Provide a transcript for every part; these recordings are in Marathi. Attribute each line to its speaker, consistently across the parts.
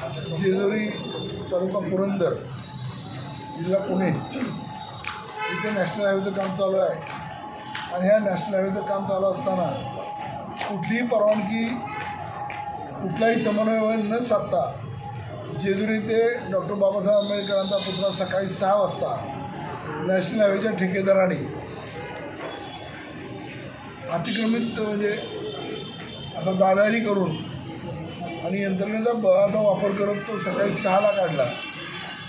Speaker 1: जेजुरी तालुका पुरंदर जिल्हा पुणे. इथे नॅशनल हायवेचं काम चालू आहे. आणि ह्या नॅशनल हायवेचं काम चालू असताना कुठलीही परवानगी कुठलाही समन्वय न साधता जेजुरी ते डॉक्टर बाबासाहेब आंबेडकरांचा पुतळा सकाळी सहा वाजता नॅशनल हायवेच्या ठेकेदाराने अतिक्रमित म्हणजे असा दादारी करून आणि यंत्रणेचा बळाचा वापर करत तो सकाळी सहाला काढला.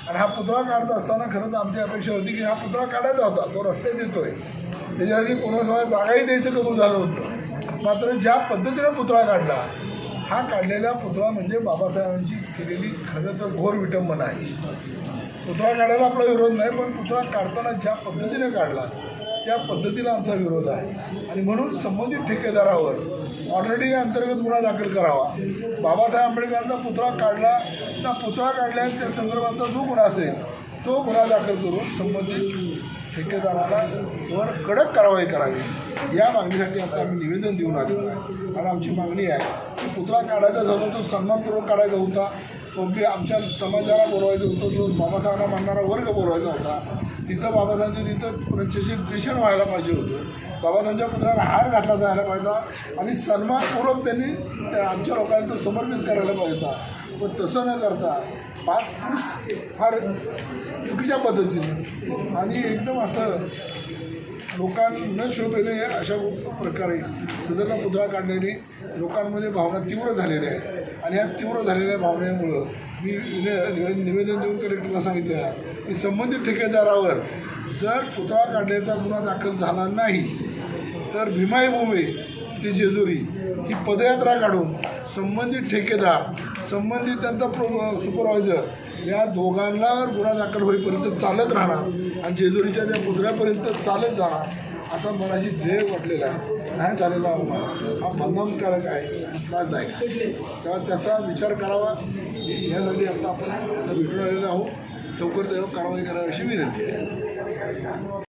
Speaker 1: आणि हा पुतळा काढत असताना खरं तर आमची अपेक्षा होती की हा पुतळा काढायचा होता. तो रस्ते देतोय. त्याच्यासाठी कोणाला जागाही द्यायचं कबूल झालं होतं. मात्र ज्या पद्धतीनं पुतळा काढला हा काढलेला पुतळा म्हणजे बाबासाहेबांची केलेली खरं तर घोर विटंबना आहे. पुतळा काढायला आपला विरोध नाही पण पुतळा काढताना ज्या पद्धतीने काढला त्या पद्धतीला आमचा विरोध आहे. आणि म्हणून संबंधित ठेकेदारावर ऑलरेडी अंतर्गत गुन्हा दाखल करावा. बाबासाहेब आंबेडकरांचा पुतळा काढला त्या पुतळा काढल्याच्या संदर्भाचा जो गुन्हा असेल तो गुन्हा दाखल करून संबंधित ठेकेदाराला वर कडक कारवाई करावी. या मागणीसाठी आता आम्ही निवेदन देऊन आलेलो आहे. आणि आमची मागणी आहे की पुतळा काढायचा झाला तो सन्मानपूर्वक काढायचा होता. पब्लिक आमच्या समाजाला बोलवायचं होतं तो बाबासाहेबांना मानणारा वर्ग बोलवायचा होता तिथं बाबासाहेबांचं तिथं प्रत्यक्ष दर्शन व्हायला पाहिजे होतं. बाबासाहेबांच्या पुतळ्याला हार घातला जायला पाहिजे आणि सन्मानपूर्वक त्यांनी त्या आमच्या लोकांना तो समर्पित करायला पाहिजे होता. पण तसं न करता पाच पुरुष फार चुकीच्या पद्धतीने आणि एकदम असं लोकांना शोभेने अशा प्रकारे सदरला पुतळा काढण्याने लोकांमध्ये भावना तीव्र झालेल्या आहेत. आणि ह्या तीव्र झालेल्या भावनेमुळं मी निवे- निवेदन देऊन कलेक्टरला सांगितलं आहे की संबंधित ठेकेदारावर जर पुतळा काढण्याचा गुन्हा दाखल झाला नाही तर भीमाई भूमे ते जेजुरी ही पदयात्रा काढून संबंधित ठेकेदार संबंधित त्यांचा प्रो सुपरवायझर या दोघांना गुन्हा दाखल होईपर्यंत चालत राहणार आणि जेजुरीच्या त्या पुतळ्यापर्यंत चालत जाणार. असा मनाशी ध्येय वाटलेला नाही झालेला हो अवमान हा बंधनकारक आहे आणि त्रासदायक आहे. तेव्हा त्याचा विचार करावा यासाठी आता आपण भेटून आलेलो आहोत. लवकर त्यावर कारवाई करावी अशी विनंती आहे.